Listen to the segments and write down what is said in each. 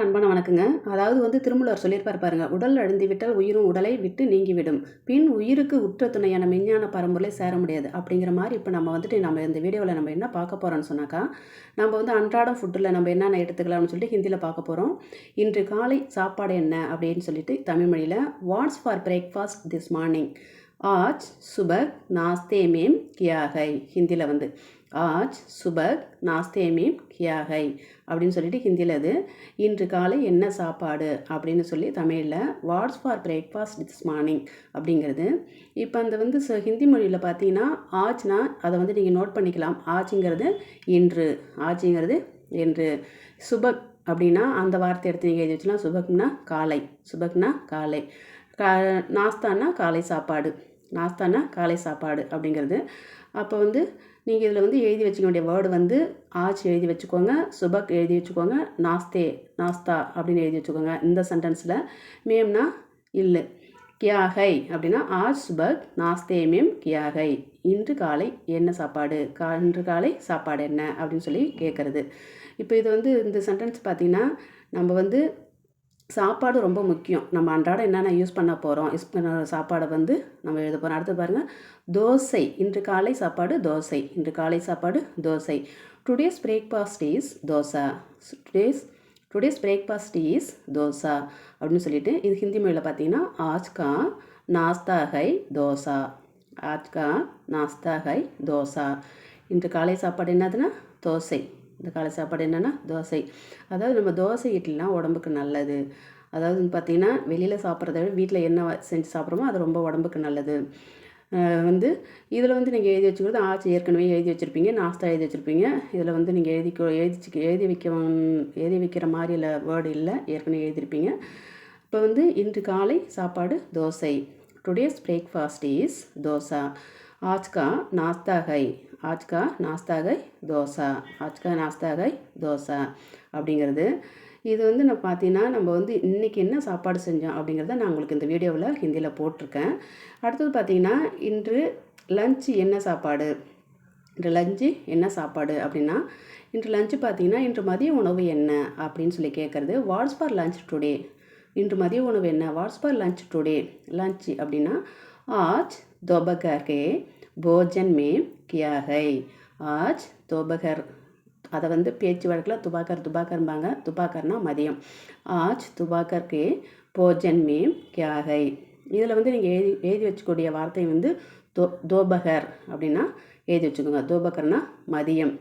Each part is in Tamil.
அன்பான வணக்கங்க. அதாவது வந்து திருமூலர் சொல்லியிருப்பார் பாருங்க உடல் அழுந்தி விட்டால் உயிரும் உடலை விட்டு நீங்கிவிடும். பின் உயிருக்கு உற்ற துணையான மெஞ்ஞான பரம்பொருளை சேர முடியாது. அப்படிங்கிற மாதிரி இப்போ நம்ம வந்துட்டு நம்ம இந்த வீடியோவில் நம்ம என்ன பார்க்க போகிறோம்னு சொன்னாக்கா நம்ம வந்து அன்றாடம் ஃபுட்டில் நம்ம என்னென்ன எடுத்துக்கலாம்னு சொல்லிட்டு ஹிந்தியில் பார்க்க போகிறோம் இன்று காலை சாப்பாடு என்ன? அப்படின்னு சொல்லிட்டு தமிழ் மொழியில் what's for breakfast this morning ஆஜ் சுபக் நாஸ்தேமேம் கியாகை. ஹிந்தியில் வந்து ஆஜ் சுபக் நாஸ்தேமேம் கியாகை அப்படின்னு சொல்லிட்டு ஹிந்தியில் அது இன்று காலை என்ன சாப்பாடு அப்படின்னு சொல்லி தமிழில் what's for breakfast this morning அப்படிங்கிறது. இப்போ அந்த வந்து ச ஹிந்தி மொழியில் பார்த்தீங்கன்னா ஆச்னா அதை வந்து நீங்கள் நோட் பண்ணிக்கலாம். ஆச்சுங்கிறது இன்று ஆச்சுங்கிறது என்று சுபக் அப்படின்னா அந்த வார்த்தை எடுத்து நீங்கள் எழுதி வச்சுலாம் சுபக்னா காலை சுபக்னா காலை. கா நாஸ்தானா காலை சாப்பாடு. நாஸ்தானா காலை சாப்பாடு அப்படிங்கிறது. அப்போ வந்து நீங்கள் இதில் வந்து எழுதி வச்சுக்க வேண்டிய வேர்டு வந்து ஆச் எழுதி வச்சுக்கோங்க சுபக் எழுதி வச்சுக்கோங்க நாஸ்தே நாஸ்தா அப்படின்னு எழுதி வச்சுக்கோங்க. இந்த சென்டென்ஸில் மேம்னா இல்லை. கியாகை அப்படின்னா ஆஜ் சுபக் நாஸ்தே மேம் கியாகை இன்று காலை என்ன சாப்பாடு? கா இன்று காலை சாப்பாடு என்ன? அப்படின்னு சொல்லி கேட்குறது இப்போ இது வந்து இந்த சென்டென்ஸ் பார்த்திங்கன்னா நம்ம வந்து சாப்பாடு ரொம்ப முக்கியம். நம்ம அன்றாடம் என்னென்ன யூஸ் பண்ண போகிறோம் யூஸ் பண்ண சாப்பாடை வந்து நம்ம எழுத போகிறோம் அடுத்து பாருங்கள் தோசை. இன்று காலை சாப்பாடு தோசை. இன்று காலை சாப்பாடு dosa. Today's breakfast is dosa. Today's today's breakfast is dosa. அப்படின்னு சொல்லிட்டு இது ஹிந்தி மொழியில் பார்த்தீங்கன்னா ஆஜ்கா நாஸ்தா ஹை தோசா. ஆஜ்கா நாஸ்தா ஹை தோசா. இன்று காலை சாப்பாடு என்னதுன்னா தோசை. இந்த காலை சாப்பாடு என்னென்னா தோசை. அதாவது நம்ம தோசை இட்லிலாம் உடம்புக்கு நல்லது. அதாவது பார்த்திங்கன்னா வெளியில் சாப்பிட்றத விட வீட்டில் என்ன செஞ்சு சாப்பிட்றோமோ அது ரொம்ப உடம்புக்கு நல்லது. வந்து இதில் வந்து நீங்கள் எழுதி வச்சுக்கிறது ஆச்சு. ஏற்கனவே எழுதி வச்சுருப்பீங்க நாஸ்தா எழுதி வச்சுருப்பீங்க. இதில் வந்து நீங்கள் எழுதி எழுதி எழுதி வைக்க எழுதி வைக்கிற மாதிரி இல்லை வேர்டு இல்லை ஏற்கனவே எழுதியிருப்பீங்க. இப்போ வந்து இன்று காலை சாப்பாடு dosa. Today's breakfast is dosa. ஆஜ்கா நாஸ்தா ஹை. ஆஜ் கா நாஸ்தாகை தோசா. ஆஜ் கா நாஸ்தாகை தோசா அப்படிங்கிறது. இது வந்து நான் பார்த்தீங்கன்னா நம்ம வந்து இன்றைக்கி என்ன சாப்பாடு செஞ்சோம் அப்படிங்கிறத நான் உங்களுக்கு இந்த வீடியோவில் ஹிந்தியில் போட்டிருக்கேன். அடுத்தது பார்த்திங்கன்னா இன்று லஞ்சு என்ன சாப்பாடு? இன்று லஞ்சு என்ன சாப்பாடு அப்படின்னா இன்று லஞ்சு பார்த்தீங்கன்னா இன்று மதிய உணவு என்ன அப்படின்னு சொல்லி கேட்குறது. What's for lunch today. இன்று மதிய உணவு என்ன? What's for lunch today. Lunch அப்படின்னா ஆஜ் தொபகர்கே போஜன் மே கியாகை. ஆஜ் தோபகர் அதை வந்து பேச்சு வழக்கில் துபாக்கர் துபாக்கர்ம்பாங்க துபாக்கர்னா மதியம். ஆஜ் துபாக்கர் கே போஜன் மே கியாகை. இதில் வந்து நீங்கள் எழுதி எழுதி வச்சுக்கூடிய வார்த்தை வந்து தோ தோபகர் அப்படின்னா எழுதி வச்சுக்கோங்க. தோபகர்னா மதியம்.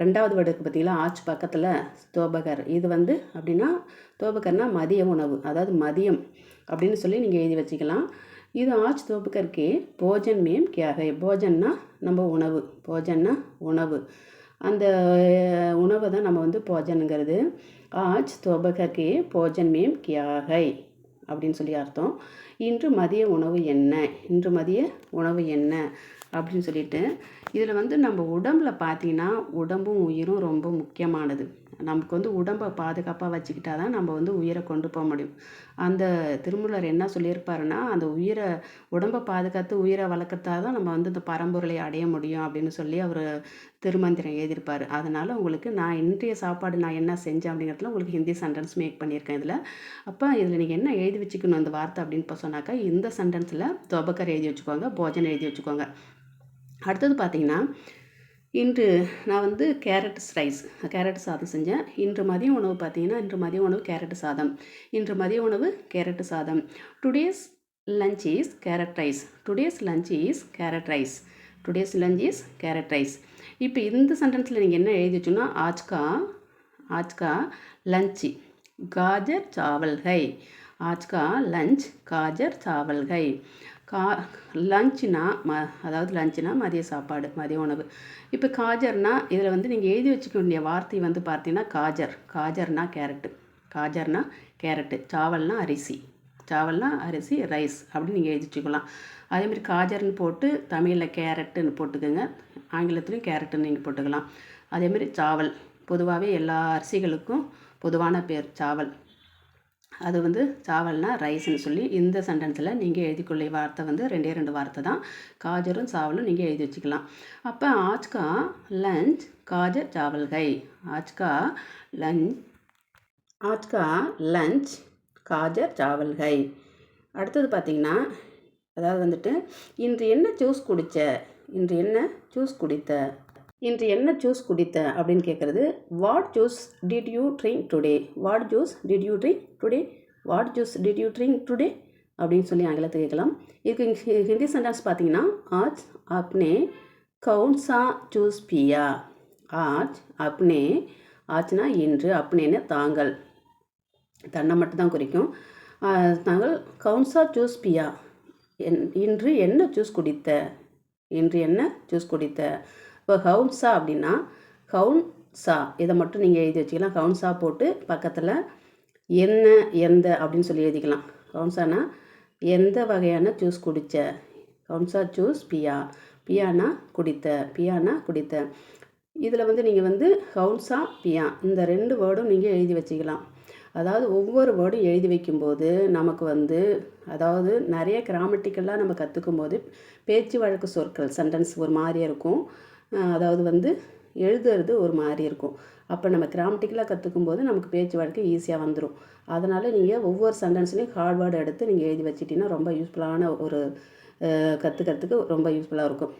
ரெண்டாவது வேர்டு இருக்குது பார்த்தீங்களா ஆச்சு பக்கத்தில் தோபகர். இது வந்து அப்படின்னா தோபகர்னா மதிய உணவு அதாவது மதியம் அப்படின்னு சொல்லி நீங்கள் எழுதி வச்சுக்கலாம். இது ஆச் தோப்புக்கற்கே போஜன் மேம் கியாகை. போஜன்னா நம்ம உணவு. போஜன்னா உணவு. அந்த உணவை தான் நம்ம வந்து போஜனுங்கிறது. ஆஜ் தோபகர்கே போஜன் மேம் கியாகை. அப்படின்னு சொல்லி அர்த்தம். இன்று மதிய உணவு என்ன? இன்று மதிய உணவு என்ன? அப்படின்னு சொல்லிட்டு இதில் வந்து நம்ம உடம்பில் பார்த்தீங்கன்னா உடம்பும் உயிரும் ரொம்ப முக்கியமானது. நமக்கு வந்து உடம்பை பாதுகாப்பாக வச்சுக்கிட்டா தான் நம்ம வந்து உயிரை கொண்டு போக முடியும். அந்த திருமூலர் என்ன சொல்லியிருப்பாருன்னா அந்த உயிரை உடம்பை பாதுகாத்து உயிரை வளர்க்குறதா தான் நம்ம வந்து இந்த பரம்பொருளை அடைய முடியும் அப்படின்னு சொல்லி அவர் திருமந்திரம் எழுதியிருப்பார். அதனால் உங்களுக்கு நான் இன்றைய சாப்பாடு நான் என்ன செஞ்சேன் அப்படிங்கிறதுல உங்களுக்கு ஹிந்தி சென்டென்ஸ் மேக் பண்ணியிருக்கேன் இதில். அப்போ இதில் நீங்கள் என்ன எழுதி வச்சுக்கணும் அந்த வார்த்தை அப்படின்னு இப்போ சொன்னாக்கா இந்த சென்டென்ஸில் தொபக்கர் எழுதி வச்சுக்கோங்க போஜன் எழுதி வச்சுக்கோங்க. அடுத்தது பார்த்தீங்கன்னா இன்று நான் வந்து கேரட் ரைஸ் கேரட் சாதம் செஞ்சேன். இன்று மதிய உணவு பார்த்தீங்கன்னா இன்று மதிய உணவு கேரட் சாதம். இன்று மதிய உணவு கேரட் சாதம். Today's lunch is carrot rice today's lunch is carrot rice today's lunch is carrot rice இப்போ இந்த சென்டென்ஸில் நீங்கள் என்ன எழுதி வச்சோன்னா ஆஜ்கா ஆஜ்கா லஞ்ச் காஜர் சாவல்கை. ஆஜ்கா லஞ்ச் காஜர் சாவல்கை. கா லஞ்சுனா ம அதாவது லஞ்சுனா மதிய சாப்பாடு மதிய உணவு. இப்போ காஜர்னா இதில் வந்து நீங்கள் எழுதி வச்சுக்க வேண்டிய வார்த்தை வந்து பார்த்தீங்கன்னா காஜர். காஜர்னா கேரட்டு. காஜர்னா கேரட்டு. சாவல்னா அரிசி. சாவல்னா அரிசி ரைஸ் அப்படின்னு நீங்கள் எழுதி வச்சுக்கலாம். அதேமாதிரி காஜர்னு போட்டு தமிழில் கேரட்டுன்னு போட்டுக்கோங்க. ஆங்கிலத்துலேயும் கேரட்டுன்னு நீங்கள் போட்டுக்கலாம். அதேமாதிரி சாவல். பொதுவாகவே எல்லா அரிசிகளுக்கும் பொதுவான பேர் சாவல். அது வந்து சாவல்னா ரைஸ்னு சொல்லி இந்த சென்டென்ஸில் நீங்கள் எழுதிக்கொள்ள வார்த்தை வந்து ரெண்டே ரெண்டு வார்த்தை தான். காஜரும் சாவலும் நீங்கள் எழுதி வச்சுக்கலாம். அப்போ ஆஜ்கா லஞ்ச் காஜர் சாவல்கை. ஆஜ்கா லஞ்ச் ஆஜ்கா லஞ்ச் காஜர் சாவல்கை. அடுத்தது பார்த்திங்கன்னா அதாவது வந்துட்டு இன்று என்ன ஜூஸ் குடித்த இன்று என்ன ஜூஸ் குடித்த? இன்று என்ன ஜூஸ் குடித்த அப்படின்னு கேட்குறது what juice did you drink today what juice did you drink today what juice did you drink today அப்படின்னு சொல்லி ஆங்கிலத்தை கேட்கலாம். இதுக்கு ஹிந்தி சென்டென்ஸ் பார்த்தீங்கன்னா ஆஜ் அப்னே கவுன்சா ஜூஸ் பியா ஆஜ் அப்னே ஆச்னா இன்று அப்னேன்னு தாங்கள். தன்னை மட்டும்தான் குறிக்கும். தாங்கள் கவுன்சா ஜூஸ் பியா என் இன்று என்ன ஜூஸ் குடித்த? இன்று என்ன ஜூஸ் குடித்த? இப்போ ஹவுன்சா அப்படின்னா ஹவுன்சா இதை மட்டும் நீங்கள் எழுதி வச்சுக்கலாம். ஹவுன்சா போட்டு பக்கத்தில் என்ன எந்த அப்படின்னு சொல்லி எழுதிக்கலாம். ஹவுன்சானா எந்த வகையான ஜூஸ் குடித்த ஹவுன்சா ஜூஸ் பியா. பியானா குடித்த. பியானா குடித்த. இதில் வந்து நீங்கள் வந்து ஹவுன்சா பியா. இந்த ரெண்டு வேர்டும் நீங்கள் எழுதி வச்சுக்கலாம். அதாவது ஒவ்வொரு வேர்டும் எழுதி வைக்கும்போது நமக்கு வந்து அதாவது நிறைய கிராமட்டிக்கலாக நம்ம கற்றுக்கும் போது பேச்சு வழக்கு சொற்கள் சென்டென்ஸ் ஒரு மாதிரியாக இருக்கும். அதாவது வந்து எழுதுறது ஒரு மாதிரி இருக்கும். அப்போ நம்ம கிராமட்டிக்கலாக கற்றுக்கும் போது நமக்கு பேச்சு வழக்கு ஈஸியாக வந்துடும் அதனால் நீங்கள் ஒவ்வொரு சென்டென்ஸ்லையும் ஹார்ட் வேர்டு எடுத்து நீங்கள் எழுதி வச்சிட்டிங்கன்னா ரொம்ப யூஸ்ஃபுல்லான ஒரு கற்றுக்கிறதுக்கு ரொம்ப யூஸ்ஃபுல்லாக இருக்கும்.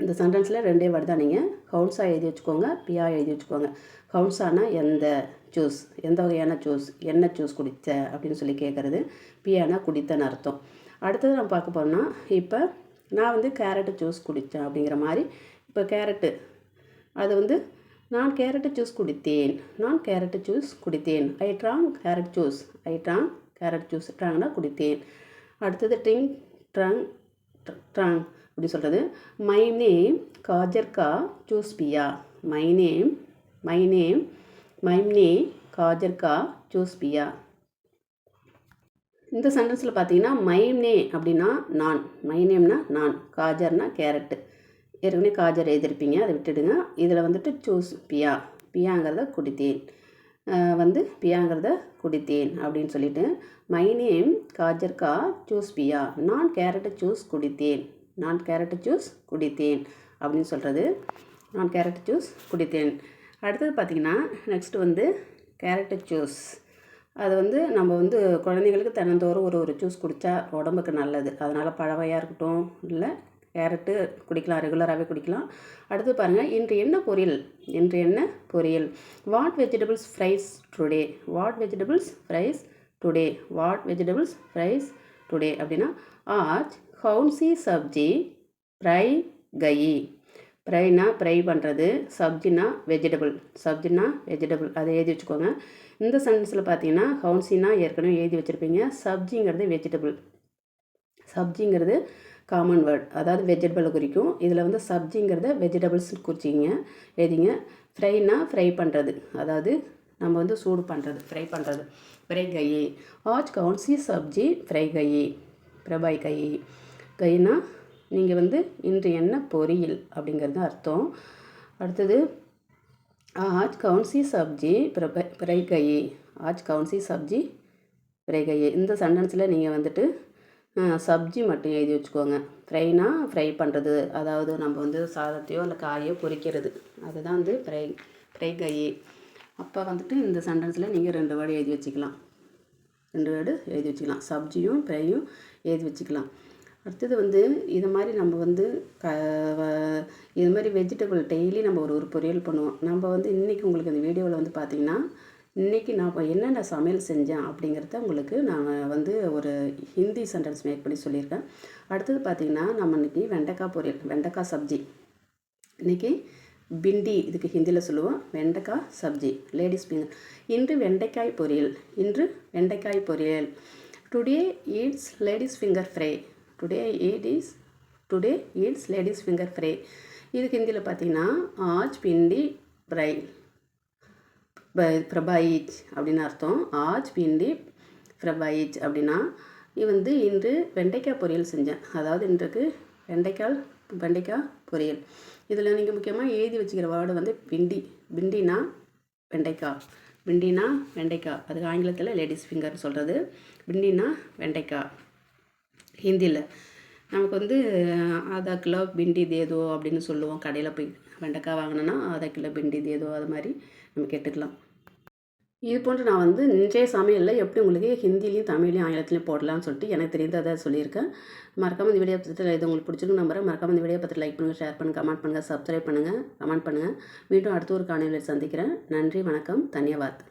இந்த சென்டென்ஸில் ரெண்டே வேர்டு தான் நீங்கள் ஹவுன்ஸா எழுதி வச்சுக்கோங்க பியா எழுதி வச்சுக்கோங்க. ஹவுன்ஸானா எந்த ஜூஸ் எந்த வகையான ஜூஸ் என்ன ஜூஸ் குடித்த அப்படின்னு சொல்லி கேட்குறது பியானா குடித்தன்னு அர்த்தம். அடுத்தது நம்ம பார்க்க போனோம்னா இப்போ நான் வந்து கேரட்டு ஜூஸ் குடித்தேன் அப்படிங்கிற மாதிரி இப்போ கேரட்டு. அது வந்து நான் கேரட்டு ஜூஸ் குடித்தேன். நான் கேரட்டு ஜூஸ் குடித்தேன். I drank carrot juice. I drank carrot juice ட்ராங்னா குடித்தேன். அடுத்தது ட்ரிங் ட்ராங் ட்ராங் அப்படி சொல்கிறது மை நேம் காஜர்கா juice Pia. My name my name my name காஜர்கா juice பியா. இந்த சென்டென்ஸில் பார்த்தீங்கன்னா மை நே அப்படின்னா நான். மை நேம்னா நான். காஜர்னா கேரட்டு. ஏற்கனவே காஜர் எழுதியிருப்பீங்க அதை விட்டுடுங்க. இதில் வந்துட்டு ஜூஸ் பியா. பியாங்கிறத குடித்தேன். வந்து பியாங்கிறத குடித்தேன் அப்படின்னு சொல்லிட்டு மை நேம் காஜர் கா ஜூஸ் பியா. நான் கேரட்டு ஜூஸ் குடித்தேன். நான் கேரட்டு ஜூஸ் குடித்தேன். அப்படின்னு சொல்கிறது நான் கேரட் ஜூஸ் குடித்தேன். அடுத்தது பார்த்திங்கன்னா நெக்ஸ்ட்டு வந்து கேரட்டு ஜூஸ் அது வந்து நம்ம வந்து குழந்தைங்களுக்கு தினந்தோறும் ஒரு ஒரு ஜூஸ் குடித்தா உடம்புக்கு நல்லது. அதனால் பழவையாக இருக்கட்டும் இல்லை கேரட்டு குடிக்கலாம் ரெகுலராகவே குடிக்கலாம். அடுத்து பாருங்கள் இன்று என்ன பொரியல்? இன்று என்ன பொரியல்? What vegetables fries today what vegetables fries today what vegetables fries today அப்படின்னா ஆஜ் ஹவுன்சி சப்ஜி ஃப்ரை கயி ஃப்ரைனா ஃப்ரை பண்ணுறது சப்ஜினா வெஜிடபிள் சப்ஜினா வெஜிடபிள் அதை எழுதி வச்சுக்கோங்க. இந்த சென்டென்ஸில் பார்த்தீங்கன்னா ஹவுன்சினா ஏற்கனவே எழுதி வச்சுருப்பீங்க சப்ஜிங்கிறது வெஜிடபிள் சப்ஜிங்கிறது காமன் வேர்ட் அதாவது வெஜிடபிளை குறிக்கும். இதில் வந்து சப்ஜிங்கிறத வெஜிடபிள்ஸ் குறிச்சிங்க எதிங்க ஃப்ரைனா ஃப்ரை பண்ணுறது அதாவது நம்ம வந்து சூடு பண்ணுறது ஃப்ரை பண்ணுறது ஃப்ரை கயி. ஆஜ் கவுன்சி சப்ஜி ஃப்ரை கயி பிரபாய் கயி. கயினா நீங்கள் வந்து இன்று என்ன பொரியல் அப்படிங்கிறது அர்த்தம். அடுத்தது ஆஜ் கவுன்சி சப்ஜி பிரபை பிரை கயி. ஆஜ் கவுன்சி சப்ஜி பிரை கயி. இந்த சண்டன்ஸில் நீங்கள் வந்துட்டு சப்ஜி மட்டும் எழுதி வச்சுக்கோங்க. ஃப்ரைனா ஃப்ரை பண்ணுறது அதாவது நம்ம வந்து சாதத்தையோ இல்லை காயோ பொரிக்கிறது அதுதான் வந்து ஃப்ரை ஃப்ரை கையே. அப்போ வந்துட்டு இந்த சென்டென்ஸில் நீங்கள் ரெண்டு வேர்டு எழுதி வச்சுக்கலாம். ரெண்டு வேர்டு எழுதி வச்சுக்கலாம். சப்ஜியும் ஃப்ரையும் எழுதி வச்சுக்கலாம். அடுத்தது வந்து இது மாதிரி நம்ம வந்து க வ- இது மாதிரி வெஜிடபிள் டெய்லி நம்ம ஒரு ஒரு பொரியல் பண்ணுவோம். நம்ம வந்து இன்றைக்கி உங்களுக்கு இந்த வீடியோவில் வந்து பார்த்திங்கன்னா இன்றைக்கி நான் இப்போ என்னென்ன சமையல் செஞ்சேன் அப்படிங்கிறத உங்களுக்கு நான் வந்து ஒரு ஹிந்தி சென்டென்ஸ் மேக் பண்ணி சொல்லியிருக்கேன். அடுத்தது பார்த்திங்கன்னா நம்ம இன்றைக்கி வெண்டைக்காய் பொரியல் வெண்டைக்காய் சப்ஜி. இன்றைக்கி பிண்டி இதுக்கு ஹிந்தியில் சொல்லுவோம் வெண்டைக்காய் சப்ஜி. லேடிஸ் ஃபிங்கர் இன்று வெண்டைக்காய் பொரியல் இன்று வெண்டைக்காய் பொரியல். Today eats ladies finger fry today eat is today eats ladies finger fry இதுக்கு ஹிந்தியில் பார்த்தீங்கன்னா ஆஜ் பிண்டி ஃப்ரை பிரபாயிச் அப்படின்னு அர்த்தம். ஆஜ் பிண்டி பிரபாயிச் அப்படின்னா இது வந்து இன்று வெண்டைக்காய் பொரியல் செஞ்சேன் அதாவது இன்றைக்கு வெண்டைக்காய் வெண்டைக்காய் பொரியல். இதில் நீங்கள் முக்கியமாக எழுதி வச்சுக்கிற வேர்டு வந்து பிண்டி. பிண்டினா வெண்டைக்காய். பிண்டினா வெண்டைக்காய். அதுக்கு ஆங்கிலத்தில் லேடிஸ் ஃபிங்கர் சொல்கிறது பிண்டினா வெண்டைக்காய். ஹிந்தியில் நமக்கு வந்து ஆதா கிலோ பிண்டி தேதோ அப்படின்னு சொல்லுவோம். கடையில் போய் வெண்டைக்காய் வாங்கினோன்னா ஆதா கிலோ பிண்டி தேதோ அது மாதிரி நம்ம கேட்டுக்கலாம். இது போன்று நான் வந்து இன்றைய சமையலில் எப்படி உங்களுக்கு ஹிந்திலையும் தமிழ்லையும் ஆங்கிலத்திலையும் போடலாம்னு சொல்லிட்டு எனக்கு தெரிந்ததை சொல்லியிருக்கேன். மறக்காம இந்த வீடியோ பற்றி இது உங்களுக்கு பிடிச்சிருக்கு நம்புறேன். மறக்காம இந்த வீடியோ பற்றி லைக் பண்ணுங்கள் ஷேர் பண்ணுங்கள் கமெண்ட் பண்ணுங்கள் சப்ஸ்கிரைப் பண்ணுங்கள் கமெண்ட் பண்ணுங்கள் மீண்டும் அடுத்த ஒரு காணொலியில் சந்திக்கிறேன். நன்றி வணக்கம் தன்யவாத்.